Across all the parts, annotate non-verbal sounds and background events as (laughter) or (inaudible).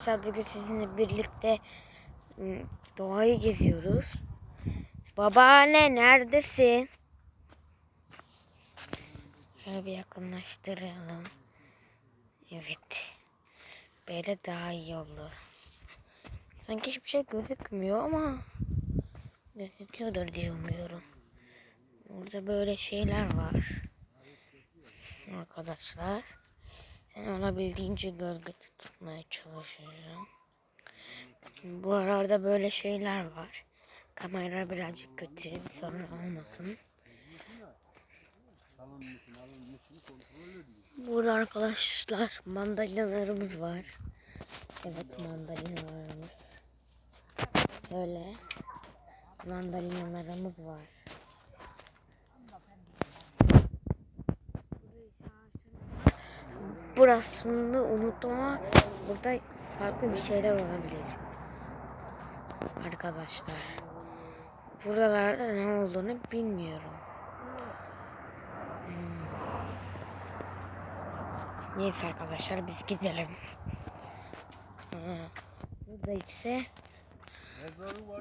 Arkadaşlar bugün sizinle birlikte ım, doğayı geziyoruz. Babaanne neredesin? Şöyle bir yakınlaştıralım. Evet. Böyle daha iyi oldu. Sanki hiçbir şey gözükmüyor ama gözüküyordur diye umuyorum. Burada böyle şeyler var. Arkadaşlar. Olabildiğince gölge tutmaya çalışacağım. Bu aralarda böyle şeyler var. Kamera birazcık kötü bir sorun olmasın. Burada arkadaşlar mandalinalarımız var. Evet mandalinalarımız. Böyle mandalinalarımız var. Burasını unuttum ama burada farklı bir şeyler olabilir. Arkadaşlar. Buralarda ne olduğunu bilmiyorum. Hmm. Neyse arkadaşlar biz gidelim. Ha, Burada ise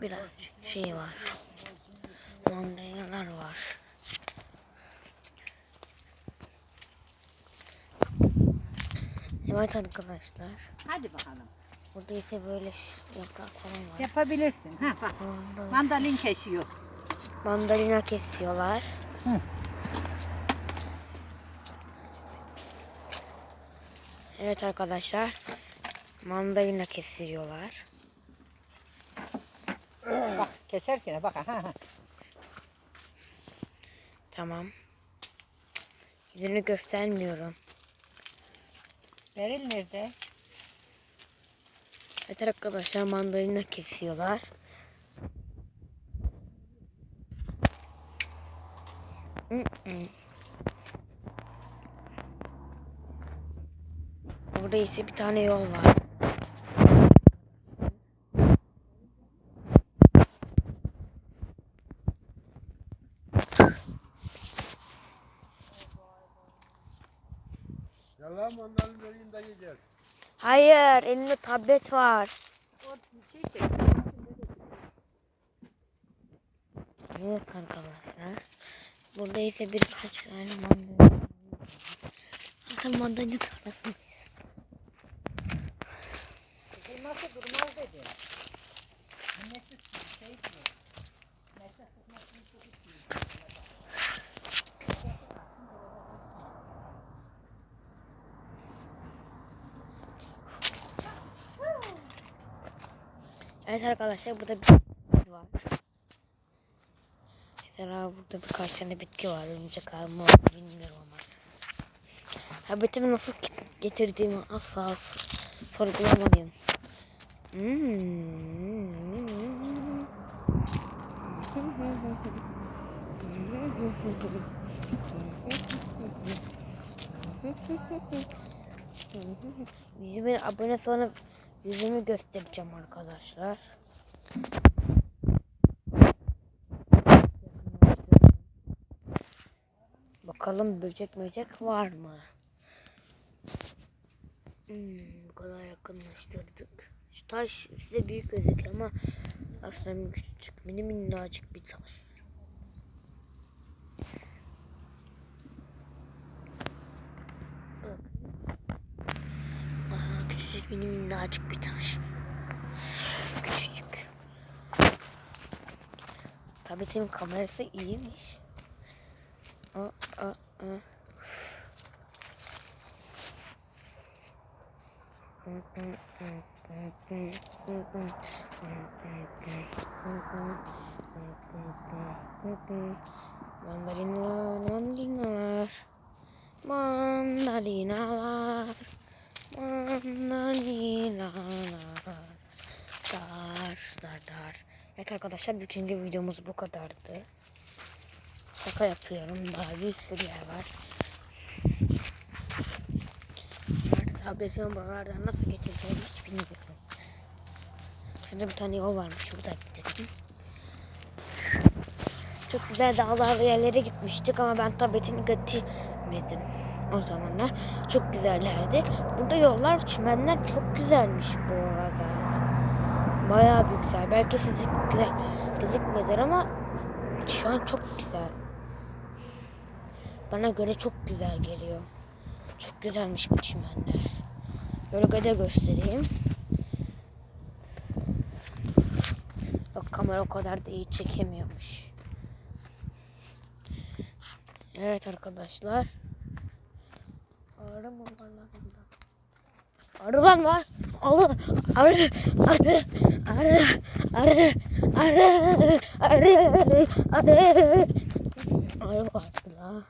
biraz şey var. Mandalinalar var. Evet arkadaşlar. Hadi bakalım. Burada ise böyle yaprak falan var. Yapabilirsin. Ha bak. Burada Mandalin kesiyor. mandalina kesiyorlar. Hı. Evet arkadaşlar. Mandalina kesiyorlar. Bak keserken bak ha ha. Tamam. Yüzünü göstermiyorum. Beril nerede? Evet arkadaşlar mandalina kesiyorlar. Burada ise bir tane yol var. Yalan mandalin vereyim de yiyeceğiz. Hayır, elimde tablet var. O şey çek. Evet arkadaşlar. Burada ise birkaç tane mandalina. Zaten mandalina tarlasındayız. Kızılması durmaz dedi. Evet arkadaşlar burada bir bitki var. Mesela burada birkaç tane bitki var. Örümcek ağı mı bilmiyorum ama. Tabletimi nasıl getirdiğimi asla sorgulamalıyım. (laughs) Yüzüme abone sonra yüzümü göstereceğim arkadaşlar. Bakalım böcek böcek var mı? Hmm, bu kadar yakınlaştırdık. Şu taş size büyük gözüküyor ama aslında küçücük mini minnacık bir taş. Bak. Mini minnacık bir taş. Küçücük. Tabletin kamerası iyiymiş. Aa, aa, aa. Mandalinalar, mandalinalar, mandalinalar. Dar, dar, dar. Evet arkadaşlar bugünkü videomuz bu kadardı. Şaka yapıyorum. Daha bir sürü yer var. Artık tabletimi buralardan nasıl geçireceğimi hiç bilmiyorum. Şurada bir tane yol varmış. Buradan gidelim. Çok güzel dağlarlı yerlere gitmiştik ama ben tabletini götürmedim. O zamanlar. Çok güzellerdi. Burada yollar, çimenler çok güzelmiş bu arada. Bayağı bir güzel. Belki size güzel gözükmüyordur ama şu an çok güzel. Bana göre çok güzel geliyor. Çok güzelmiş bu çimenler. Böyle de göstereyim. Bak kamera o kadar da iyi çekemiyormuş. Evet arkadaşlar. Arı mı var lan burada? Arı lan var. Arı, arı, arı, arı, arı, arı, arı, arı. Arı vardı la.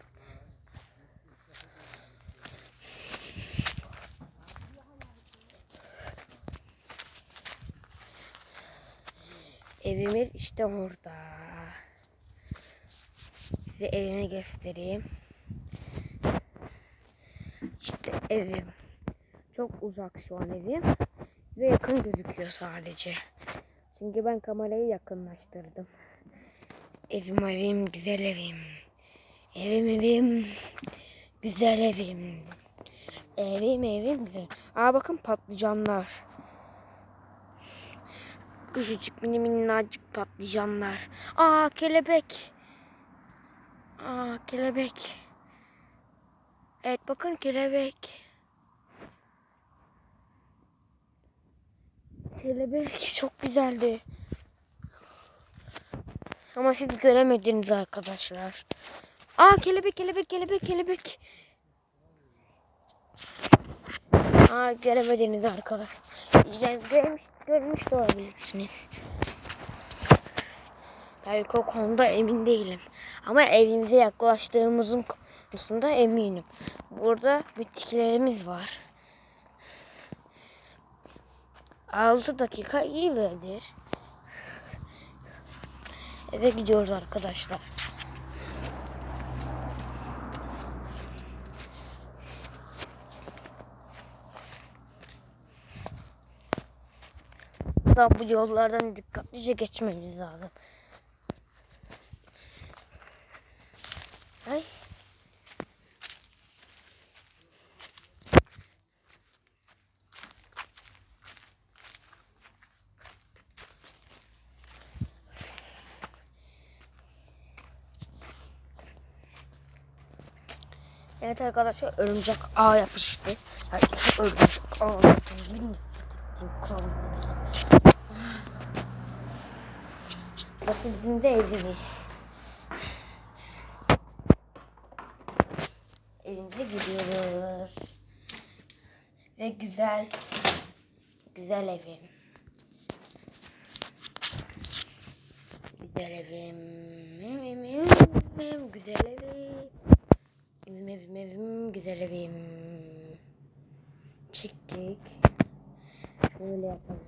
Evimiz işte orada. Size evimi göstereyim. İşte evim. Çok uzak şu an evim. Ve yakın gözüküyor sadece. Çünkü ben kamerayı yakınlaştırdım. Evim evim güzel evim. Evim evim güzel evim. Evim evim güzel. Aa bakın patlıcanlar. Küçücük mini minnacık patlıcanlar. Aa kelebek. Aa kelebek. Evet bakın kelebek. Kelebek (laughs) çok güzeldi. Ama siz göremediniz arkadaşlar. Aa kelebek kelebek kelebek kelebek. Aa göremediniz arkadaşlar. Görmüş, görmüş de olabilirsiniz. Belki o konuda emin değilim. Ama evimize yaklaştığımızın konusunda eminim. Burada bitkilerimiz var. 6 dakika iyi verir. Eve gidiyoruz arkadaşlar. Daha bu yollardan dikkatlice geçmemiz lazım. Ay. Evet arkadaşlar örümcek ağ yapıştı. Ay, örümcek ağ. Konuda. Bakın bizim de evimiz. Evimize gidiyoruz. Ve güzel, güzel evim. Güzel evim, evim, evim, güzel evim. Evim, evim, evim, güzel evim. Çektik. Şöyle yapalım.